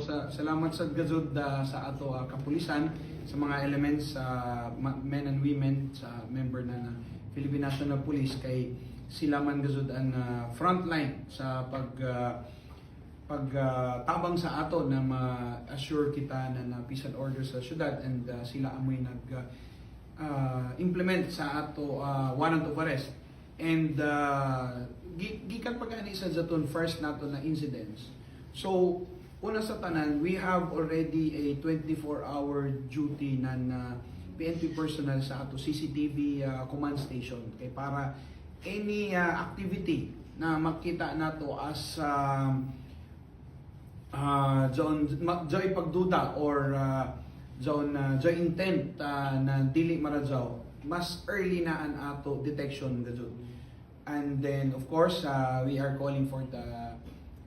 sa salamat sa gazud da sa ato ah, kapulisan sa mga elements sa men and women sa member na na Philippine National Police kay sila man gazud ang ah, frontline sa pag ah, pag ah, tabang sa ato na ma-assure kita na, na peace and order sa syudad and ah, sila amoy nag ah, ah, implement sa ato ah, warrant of arrest. And uh, gi- gikan pag ani sa zaton first nato na incidents. So una sa tanan we have already a 24 hour duty na na PNP personnel sa ato CCTV uh, command station. Kay para any uh, activity na makita nato as um, uh, John Joy pagduda or uh, John uh, Joy intent uh, na dili maradyaw mas early na an ato detection gajud and then of course uh, we are calling for the uh,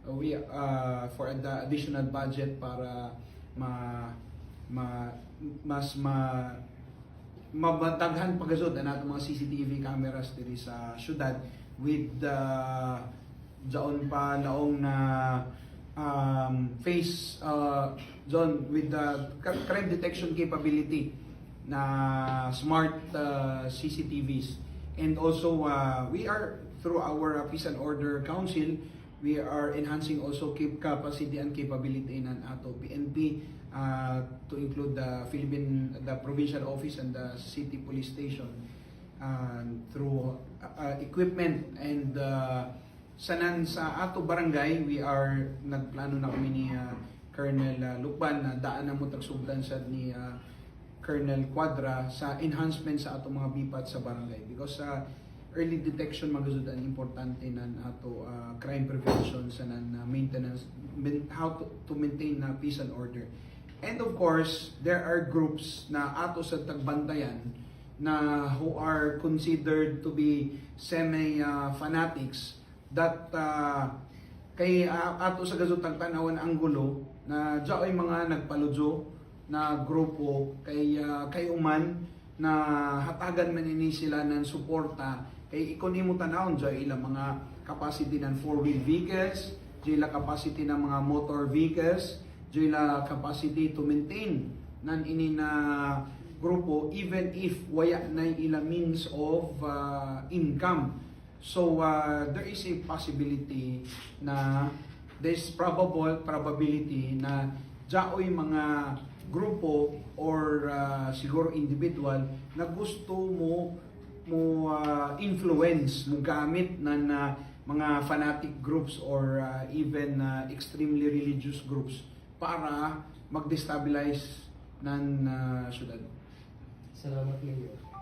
we uh, for the additional budget para ma ma mas ma mabataghan pagazod ang ato mga CCTV cameras diri sa syudad with the jaon pa naong na um, face uh, zone with the cr- crime detection capability na smart uh, CCTVs and also uh, we are through our uh, peace and order council we are enhancing also keep capacity and capability ng ato PNP uh, to include the Philippine the provincial office and the city police station uh, through uh, equipment and uh, sanan sa ato barangay we are nagplano na kami ni uh, Colonel uh, Lukban na daan na mo tagsugdan sa ni uh, Colonel Quadra sa enhancement sa ato mga bipat sa barangay. Because uh, early detection magusud ang importante nan ato uh, crime prevention sa nan uh, maintenance main- how to, to maintain na peace and order. And of course there are groups na ato sa tagbantayan na who are considered to be semi uh, fanatics that uh, kay uh, ato sa gazutang tanawan ang gulo na ay mga nagpaludyo na grupo kay uh, kay uman na hatagan man ini sila ng suporta kay ikon imo tanawon diya ilang mga capacity ng four wheel vehicles diya ila capacity ng mga motor vehicles diya ila capacity to maintain nan ini na grupo even if waya na ila means of uh, income. So uh, there is a possibility na there's probable probability na jaoy mga grupo or uh, siguro individual na gusto mo mo uh, influence mo gamit na, na mga fanatic groups or uh, even uh, extremely religious groups para mag-destabilize ng uh, syudad. Salamat Mayor.